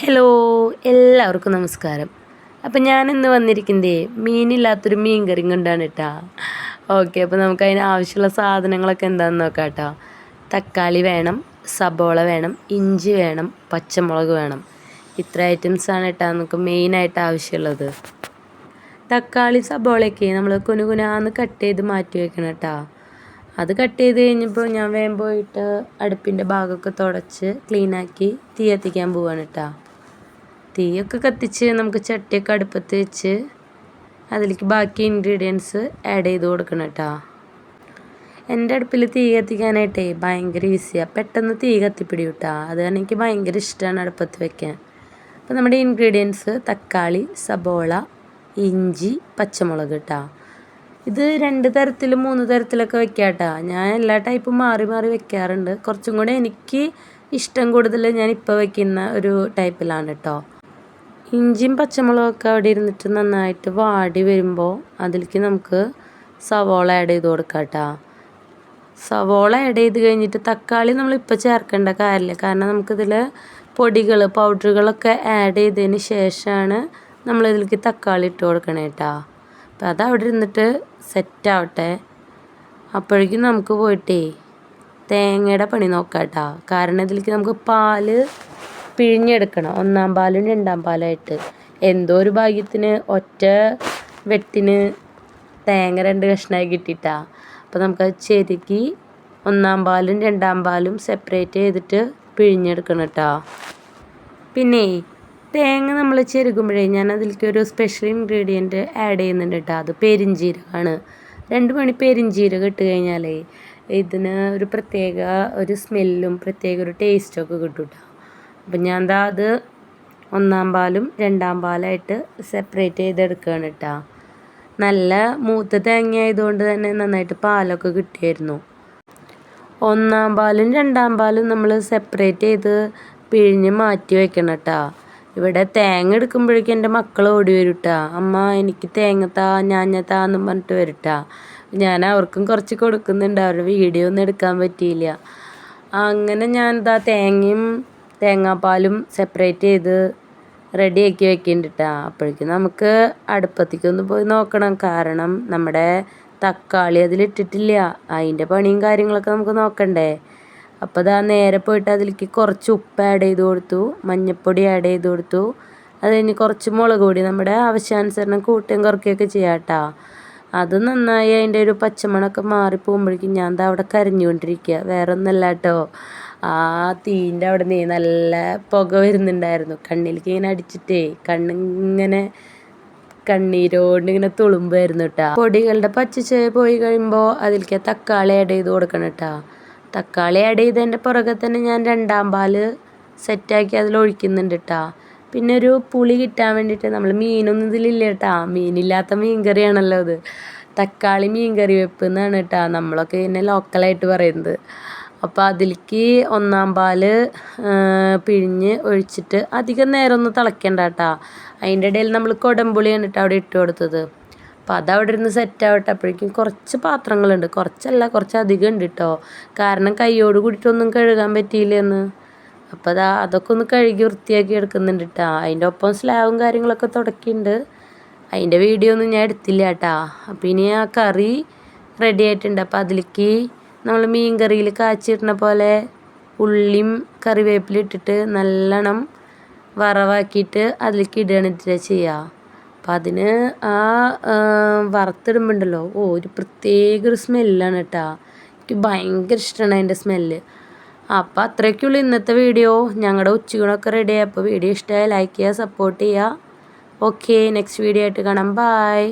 Hello എല്ലാവർക്കും നമസ്കാരം. അപ്പം ഞാനിന്ന് വന്നിരിക്കുന്നത് മീനില്ലാത്തൊരു മീൻ കറി കൊണ്ടാണ് കേട്ടോ ഓക്കെ അപ്പോൾ നമുക്ക് അതിന് ആവശ്യമുള്ള സാധനങ്ങളൊക്കെ എന്താണെന്ന് നോക്കാം കേട്ടോ തക്കാളി വേണം സബോള വേണം ഇഞ്ചി വേണം പച്ചമുളക് വേണം. ഇത്ര ഐറ്റംസാണ് കേട്ടോ നമുക്ക് മെയിനായിട്ട് ആവശ്യമുള്ളത്. തക്കാളി സബോളയൊക്കെ നമ്മൾ കുനുകുനാന്ന് കട്ട് ചെയ്ത് മാറ്റി വെക്കണം കേട്ടോ അത് കട്ട് ചെയ്ത് കഴിഞ്ഞപ്പോൾ ഞാൻ വേഗം പോയിട്ട് അടുപ്പിന്റെ ഭാഗമൊക്കെ തുടച്ച് ക്ലീനാക്കി തീ കത്തിക്കാൻ പോവാണ് കേട്ടോ തീയൊക്കെ കത്തിച്ച് നമുക്ക് ചട്ടിയൊക്കെ അടുപ്പത്ത് വെച്ച് അതിലേക്ക് ബാക്കി ഇൻഗ്രീഡിയൻസ് ആഡ് ചെയ്ത് കൊടുക്കണം കേട്ടോ. എന്റെ അടുപ്പിൽ തീ കത്തിക്കാനായിട്ടേ ഭയങ്കര ഈസിയാണ് പെട്ടെന്ന് തീ കത്തിപ്പിടി കേട്ടോ. അത് എനിക്ക് ഭയങ്കര ഇഷ്ടമാണ് അടുപ്പത്ത് വെക്കാൻ. അപ്പോൾ നമ്മുടെ ഇൻഗ്രീഡിയൻസ് തക്കാളി സബോള ഇഞ്ചി പച്ചമുളക് കേട്ടോ. ഇത് രണ്ട് തരത്തിലും മൂന്ന് തരത്തിലൊക്കെ വെക്കാം കേട്ടോ. ഞാൻ എല്ലാ ടൈപ്പും മാറി മാറി വെക്കാറുണ്ട്. കുറച്ചും കൂടെ എനിക്ക് ഇഷ്ടം കൂടുതൽ ഞാൻ ഇപ്പോൾ വെക്കുന്ന ഒരു ടൈപ്പിലാണ് കേട്ടോ. ഇഞ്ചിയും പച്ചമുളകൊക്കെ അവിടെ ഇരുന്നിട്ട് നന്നായിട്ട് വാടി വരുമ്പോൾ അതിലേക്ക് നമുക്ക് സവോള ആഡ് ചെയ്ത് കൊടുക്കാം കേട്ടോ സവോള ആഡ് ചെയ്ത് കഴിഞ്ഞിട്ട് തക്കാളി നമ്മളിപ്പോൾ ചേർക്കേണ്ട കാര്യമില്ല. കാരണം നമുക്കിതിൽ പൊടികൾ പൗഡറുകളൊക്കെ ആഡ് ചെയ്തതിന് ശേഷമാണ് നമ്മളിതിലേക്ക് തക്കാളി ഇട്ട് കൊടുക്കണേ കേട്ടോ അപ്പോൾ അത് അവിടെ ഇരുന്നിട്ട് സെറ്റാവട്ടെ അപ്പോഴേക്കും നമുക്ക് പോയിട്ടേ തേങ്ങയുടെ പണി നോക്കാം കേട്ടോ കാരണം ഇതിലേക്ക് നമുക്ക് പാൽ പിഴിഞ്ഞെടുക്കണം. ഒന്നാം പാലും രണ്ടാം പാലായിട്ട്. എന്തോ ഒരു ഭാഗ്യത്തിന് ഒറ്റ വെട്ടിന് തേങ്ങ രണ്ട് കഷ്ണമായി കിട്ടിയിട്ടാ. അപ്പോൾ നമുക്ക് ചെരുക്കി ഒന്നാം പാലും രണ്ടാം പാലും സെപ്പറേറ്റ് ചെയ്തിട്ട് പിഴിഞ്ഞെടുക്കണം കേട്ടോ. പിന്നെ തേങ്ങ നമ്മൾ ചെരുക്കുമ്പോഴേ ഞാൻ അതിലേക്ക് ഒരു സ്പെഷ്യൽ ഇൻഗ്രീഡിയന്റ് ആഡ് ചെയ്യുന്നുണ്ട് കേട്ടോ. അത് പെരിഞ്ചീരകമാണ്. രണ്ട് മണി പെരിഞ്ചീരകം ഇട്ട് കഴിഞ്ഞാലേ ഇതിന് ഒരു പ്രത്യേക ഒരു സ്മെല്ലും പ്രത്യേക ഒരു ടേസ്റ്റൊക്കെ കിട്ടും കേട്ടോ അപ്പം ഞാൻ എന്താ അത് ഒന്നാം പാലും രണ്ടാം പാലായിട്ട് സെപ്പറേറ്റ് ചെയ്തെടുക്കുകയാണ് കേട്ടോ നല്ല മൂത്ത തേങ്ങ ആയതുകൊണ്ട് തന്നെ നന്നായിട്ട് പാലൊക്കെ കിട്ടിയായിരുന്നു. ഒന്നാം പാലും രണ്ടാം പാലും നമ്മൾ സെപ്പറേറ്റ് ചെയ്ത് പിഴിഞ്ഞ് മാറ്റി വെക്കണം കേട്ടോ ഇവിടെ തേങ്ങ എടുക്കുമ്പോഴേക്കും എന്റെ മക്കൾ ഓടി വരും കേട്ടോ അമ്മ എനിക്ക് തേങ്ങ താ ഞാഞ്ഞ താ എന്നും പറഞ്ഞിട്ട് വരും ഞാൻ അവർക്കും കുറച്ച് കൊടുക്കുന്നുണ്ട്. അവരുടെ വീഡിയോ ഒന്നും എടുക്കാൻ പറ്റിയില്ല. അങ്ങനെ ഞാൻ എന്താ തേങ്ങയും തേങ്ങാപ്പാലും സെപ്പറേറ്റ് ചെയ്ത് റെഡിയാക്കി വെക്കുന്നുണ്ട് കേട്ടോ അപ്പോഴേക്കും നമുക്ക് അടുപ്പത്തേക്കൊന്ന് പോയി നോക്കണം. കാരണം നമ്മുടെ തക്കാളി അതിലിട്ടിട്ടില്ല. അതിന്റെ പണിയും കാര്യങ്ങളൊക്കെ നമുക്ക് നോക്കണ്ടേ. അപ്പോൾ അതാ നേരെ പോയിട്ട് അതിലേക്ക് കുറച്ച് ഉപ്പ് ആഡ് ചെയ്ത് കൊടുത്തു. മഞ്ഞൾപ്പൊടി ആഡ് ചെയ്ത് കൊടുത്തു. അത് കഴിഞ്ഞ് കുറച്ച് മുളക് പൊടി നമ്മുടെ ആവശ്യാനുസരണം കൂട്ടുകയും കുറയ്ക്കുകയൊക്കെ ചെയ്യാം അത് നന്നായി അതിന്റെ ഒരു പച്ചമണമൊക്കെ മാറിപ്പോകുമ്പോഴേക്കും ഞാൻ ദാ അവിടെ കരഞ്ഞുകൊണ്ടിരിക്കുക. വേറെ ഒന്നല്ല കേട്ടോ. ആ തീന്റെ അവിടെ നിന്ന് നല്ല പുക വരുന്നുണ്ടായിരുന്നു. കണ്ണിലേക്ക് ഇങ്ങനെ അടിച്ചിട്ടേ കണ്ണിങ്ങനെ കണ്ണീരോണ്ട് ഇങ്ങനെ തുളുമ്പായിരുന്നു കേട്ടോ പൊടികളുടെ പച്ച പോയി കഴിയുമ്പോൾ അതിലേക്ക് തക്കാളി ആഡ് ചെയ്ത് കൊടുക്കണം കേട്ടോ തക്കാളി ആഡ് ചെയ്തതിന്റെ പുറകെ തന്നെ ഞാൻ രണ്ടാം പാൽ സെറ്റാക്കി അതിൽ ഒഴിക്കുന്നുണ്ട് കേട്ടോ പിന്നെ ഒരു പുളി കിട്ടാൻ വേണ്ടിയിട്ട് നമ്മൾ മീനൊന്നും ഇതിലില്ല കേട്ടോ മീനില്ലാത്ത മീൻ കറിയാണല്ലോ അത്. തക്കാളി മീൻ കറി വെപ്പ് എന്നാണ് കേട്ടോ നമ്മളൊക്കെ ഇതിനെ ലോക്കലായിട്ട് പറയുന്നത്. അപ്പോൾ അതിലേക്ക് ഒന്നാം പാൽ പിഴിഞ്ഞ് ഒഴിച്ചിട്ട് അധികം നേരം ഒന്ന് തിളയ്ക്കണ്ട കേട്ടോ. അതിന്റെ ഇടയിൽ നമ്മൾ കുടംപുളിയാണ് കേട്ടോ അവിടെ ഇട്ട് കൊടുത്തത്. അപ്പോൾ അതവിടെ ഇരുന്ന് സെറ്റ് ആവട്ടെ. അപ്പോഴേക്കും കുറച്ച് പാത്രങ്ങളുണ്ട്. കുറച്ചല്ല കുറച്ച് അധികം ഉണ്ട് കേട്ടോ കാരണം കൈയോട് കൂടിയിട്ടൊന്നും കഴുകാൻ പറ്റിയില്ലെന്ന്. അപ്പോൾ അതാ അതൊക്കെ ഒന്ന് കഴുകി വൃത്തിയാക്കി എടുക്കുന്നുണ്ട് കേട്ടോ അതിന്റെ ഒപ്പം സ്ലാവും കാര്യങ്ങളൊക്കെ തുടക്കിയിട്ടുണ്ട്. അതിന്റെ വീഡിയോ ഒന്നും ഞാൻ എടുത്തില്ല കേട്ടോ അപ്പോൾ ഇനി ആ കറി റെഡി ആയിട്ടുണ്ട്. അപ്പോൾ അതിലേക്ക് നമ്മൾ മീൻ കറിയിൽ കാച്ചിടുന്ന പോലെ ഉള്ളിയും കറിവേപ്പിലും ഇട്ടിട്ട് നല്ലോണം വറവാക്കിയിട്ട് അതിലേക്ക് ഇടുകയാണ് ചെയ്യുക. അപ്പം അതിന് ആ വറുത്തിടുമ്പോണ്ടല്ലോ ഓ ഒരു പ്രത്യേക ഒരു സ്മെല്ലാണ് കേട്ടോ. എനിക്ക് ഭയങ്കര ഇഷ്ടമാണ് അതിന്റെ സ്മെല്ല്. അപ്പം അത്രയ്ക്കുള്ളൂ ഇന്നത്തെ വീഡിയോ. ഞങ്ങളുടെ ഉച്ചകളൊക്കെ റെഡി അപ്പോൾ വീഡിയോ ഇഷ്ടമായി ലൈക്ക് ചെയ്യുക സപ്പോർട്ട് ചെയ്യുക. ഓക്കെ നെക്സ്റ്റ് വീഡിയോ ആയിട്ട് കാണാം. ബായ്